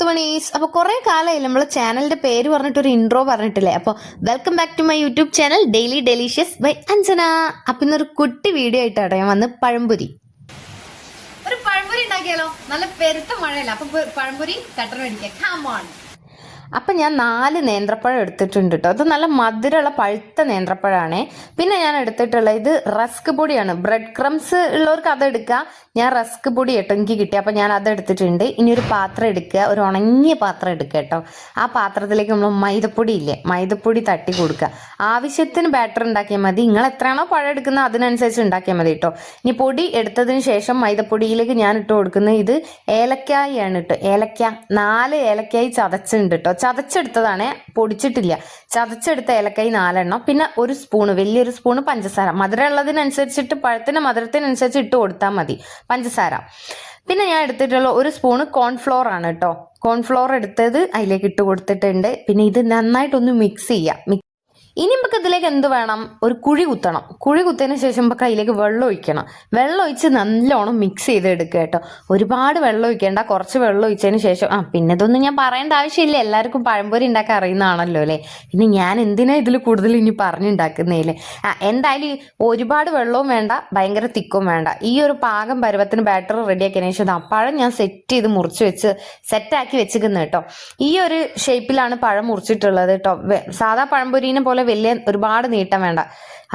മുത്തുമണീസ് അപ്പോൾ കുറേ കാലമായി നമ്മൾ ചാനലിന്റെ പേര് പറഞ്ഞിട്ട് ഒരു ഇൻട്രോ പറഞ്ഞിട്ടില്ലേ? അപ്പോൾ welcome back to my YouTube channel daily delicious by Anjana. അപ്പം ഇന്നൊരു കുട്ടി വീഡിയോ ആയിട്ടാണ് ഞാൻ വന്ന് പഴംപൊരി. ഒരു പഴംപൊരി ഉണ്ടാക്കിയാലോ? നല്ല പെരുത്ത മഴയല്ല? അപ്പൊ പഴംപൊരി കട്ടർ മേടിക്കാം. അപ്പം ഞാൻ നാല് നേന്ത്രപ്പഴം എടുത്തിട്ടുണ്ട് കേട്ടോ അത് നല്ല മധുരമുള്ള പഴുത്ത നേന്ത്രപ്പഴമാണേ പിന്നെ ഞാൻ എടുത്തിട്ടുള്ള ഇത് റസ്ക് പൊടിയാണ്. ബ്രെഡ് ക്രംസ് ഉള്ളവർക്ക് അത് എടുക്കുക ഞാൻ റസ്ക് പൊടി കേട്ടോ എനിക്ക് കിട്ടി. അപ്പം ഞാൻ അത് എടുത്തിട്ടുണ്ട്. ഇനി ഒരു പാത്രം എടുക്കുക. ഒരു ഉണങ്ങിയ പാത്രം എടുക്കുക കേട്ടോ ആ പാത്രത്തിലേക്ക് നമ്മൾ മൈദപ്പൊടി ഇല്ലേ? മൈദപ്പൊടി തട്ടി കൊടുക്കുക. ആവശ്യത്തിന് ബാറ്റർ ഉണ്ടാക്കിയാൽ മതി. നിങ്ങൾ എത്രയാണോ പഴം എടുക്കുന്നത് അതിനനുസരിച്ച് ഉണ്ടാക്കിയാൽ മതി കേട്ടോ ഇനി പൊടി എടുത്തതിന് ശേഷം മൈദപ്പൊടിയിലേക്ക് ഞാൻ ഇട്ട് കൊടുക്കുന്നത് ഇത് ഏലക്കായാണ് കേട്ടോ ഏലക്ക നാല് ഏലക്കായി ചതച്ചിട്ടുണ്ട് കേട്ടോ ചതച്ചെടുത്തതാണ് പൊടിച്ചിട്ടില്ല. ചതച്ചെടുത്ത ഏലക്കായി നാലെണ്ണം. പിന്നെ ഒരു സ്പൂണ് വലിയൊരു സ്പൂണ് പഞ്ചസാര. മധുരം ഉള്ളതിനനുസരിച്ചിട്ട് പഴത്തിന്റെ മധുരത്തിനനുസരിച്ച് ഇട്ട് കൊടുത്താൽ മതി പഞ്ചസാര. പിന്നെ ഞാൻ എടുത്തിട്ടുള്ള ഒരു സ്പൂണ് കോൺഫ്ലോർ ആണ് കേട്ടോ. കോൺഫ്ലോർ എടുത്തത് അതിലേക്ക് ഇട്ട് കൊടുത്തിട്ടുണ്ട്. പിന്നെ ഇത് നന്നായിട്ടൊന്ന് മിക്സ് ചെയ്യാം. ഇനി നമുക്ക് ഇതിലേക്ക് എന്ത് വേണം? ഒരു കുഴി കുത്തണം. കുഴി കുത്തിയതിന് ശേഷം നമുക്ക് അതിലേക്ക് വെള്ളം ഒഴിക്കണം. വെള്ളം ഒഴിച്ച് നല്ലോണം മിക്സ് ചെയ്ത് എടുക്കുക കേട്ടോ. ഒരുപാട് വെള്ളം ഒഴിക്കേണ്ട. കുറച്ച് വെള്ളം ഒഴിച്ചതിന് ശേഷം ആ പിന്നെ ഇതൊന്നും ഞാൻ പറയേണ്ട ആവശ്യമില്ല. എല്ലാവർക്കും പഴംപൊരി ഉണ്ടാക്കാൻ അറിയുന്നതാണല്ലോ അല്ലേ? ഇനി ഞാൻ എന്തിനാ ഇതിൽ കൂടുതൽ ഇനി പറഞ്ഞുണ്ടാക്കുന്നതിൽ ആ എന്തായാലും ഒരുപാട് വെള്ളവും വേണ്ട ഭയങ്കര തിക്കും വേണ്ട. ഈ ഒരു പാകം പരുവത്തിന് ബാറ്റർ റെഡിയാക്കിയതിന് ശേഷം പഴം ഞാൻ സെറ്റ് ചെയ്ത് മുറിച്ച് വെച്ച് സെറ്റാക്കി വെച്ചിരിക്കുന്നത് കേട്ടോ. ഈ ഒരു ഷേപ്പിലാണ് പഴം മുറിച്ചിട്ടുള്ളത് കേട്ടോ. സാധാ പഴംപൊരീനെ പോലെ വലിയ ഒരുപാട് നീട്ടം വേണ്ട.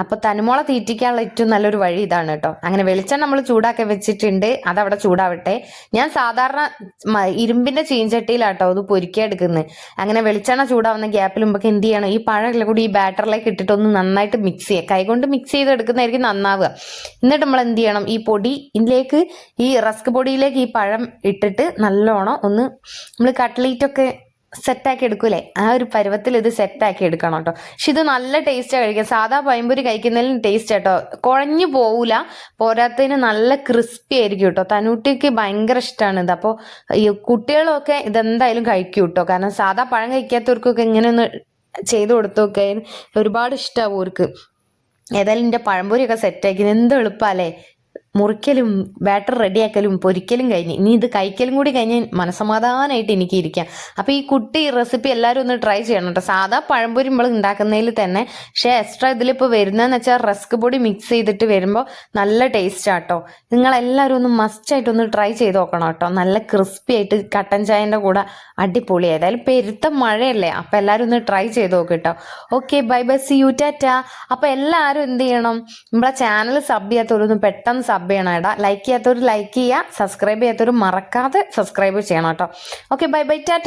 അപ്പൊ തനുമോളെ തീറ്റിക്കാനുള്ള ഏറ്റവും നല്ലൊരു വഴി ഇതാണ് കേട്ടോ. അങ്ങനെ വെളിച്ചെണ്ണ നമ്മൾ ചൂടാക്കി വെച്ചിട്ടുണ്ട്. അതവിടെ ചൂടാവട്ടെ. ഞാൻ സാധാരണ ഇരുമ്പിന്റെ ചീഞ്ചട്ടിയിലാട്ടോ അത് പൊരിക്കിയെടുക്കുന്നത് അങ്ങനെ വെളിച്ചെണ്ണ ചൂടാവുന്ന ഗ്യാപ്പിൽ മുമ്പൊക്കെ എന്ത് ചെയ്യണം? ഈ പഴമെല്ലാം കൂടി ഈ ബാറ്ററിലേക്ക് ഇട്ടിട്ട് ഒന്ന് നന്നായിട്ട് മിക്സ് ചെയ്യുക കൈകൊണ്ട് മിക്സ് ചെയ്ത് എടുക്കുന്നതായിരിക്കും നന്നാവുക. എന്നിട്ട് നമ്മൾ എന്ത് ചെയ്യണം? ഈ പൊടി ഇതിലേക്ക് ഈ റസ്ക് പൊടിയിലേക്ക് ഈ പഴം ഇട്ടിട്ട് നല്ലോണം ഒന്ന് നമ്മൾ കട്ട്ലേറ്റ് ഒക്കെ സെറ്റാക്കി എടുക്കൂലേ ആ ഒരു പരുവത്തിൽ ഇത് സെറ്റാക്കി എടുക്കണം കേട്ടോ. പക്ഷെ ഇത് നല്ല ടേസ്റ്റാണ് കഴിക്കുക സാധാ പഴംപൊരി കഴിക്കുന്നതിലും ടേസ്റ്റ് കേട്ടോ കുഴഞ്ഞു പോവില്ല പോരാത്തതിന് നല്ല ക്രിസ്പി ആയിരിക്കും കേട്ടോ. തനൂട്ടിക്ക് ഭയങ്കര ഇഷ്ടമാണ് ഇത്. അപ്പോൾ ഈ കുട്ടികളൊക്കെ ഇതെന്തായാലും കഴിക്കും കേട്ടോ. കാരണം സാധാ പഴം കഴിക്കാത്തവർക്കൊക്കെ ഇങ്ങനെ ഒന്ന് ചെയ്ത് കൊടുത്തൊക്കെ ഒരുപാട് ഇഷ്ടമാവും അവർക്ക് ഏതായാലും എന്റെ പഴംപൊരിയൊക്കെ സെറ്റാക്കി എന്ത് എളുപ്പമല്ലേ മുറിക്കലും ബാറ്റർ റെഡിയാക്കലും പൊരിക്കലും കഴിഞ്ഞ്. ഇനി ഇത് കഴിക്കലും കൂടി കഴിഞ്ഞ് മനസമാധാനമായിട്ട് എനിക്ക് ഇരിക്കാം. അപ്പോൾ ഈ കുട്ടി റെസിപ്പി എല്ലാവരും ഒന്ന് ട്രൈ ചെയ്യണം കേട്ടോ സാധാ പഴംപൊരി നമ്മൾ ഉണ്ടാക്കുന്നതിൽ തന്നെ പക്ഷേ എക്സ്ട്രാ ഇതിലിപ്പോൾ വരുന്നതെന്ന് വെച്ചാൽ റസ്ക് പൊടി മിക്സ് ചെയ്തിട്ട് വരുമ്പോൾ നല്ല ടേസ്റ്റ് ആട്ടോ നിങ്ങളെല്ലാവരും ഒന്ന് മസ്റ്റായിട്ട് ഒന്ന് ട്രൈ ചെയ്ത് നോക്കണം കേട്ടോ നല്ല ക്രിസ്പി ആയിട്ട് കട്ടൻ ചായന്റെ കൂടെ അടിപൊളി. ഏതായാലും പെരുത്ത മഴയല്ലേ അപ്പോൾ എല്ലാവരും ഒന്ന് ട്രൈ ചെയ്ത് നോക്ക് കേട്ടോ okay bye bye see you tata. അപ്പോൾ എല്ലാവരും എന്ത് ചെയ്യണം? നമ്മളെ ചാനൽ സബ് ചെയ്യാത്തവരൊന്ന് പെട്ടെന്ന് സബ് ചെയ്യണം കേട്ടോ. ലൈക്ക് ചെയ്യാത്തവർ ലൈക്ക് ചെയ്യുക സബ്സ്ക്രൈബ് ചെയ്യാത്തവർ മറക്കാതെ സബ്സ്ക്രൈബ് ചെയ്യണം കേട്ടോ. Okay bye bye tata.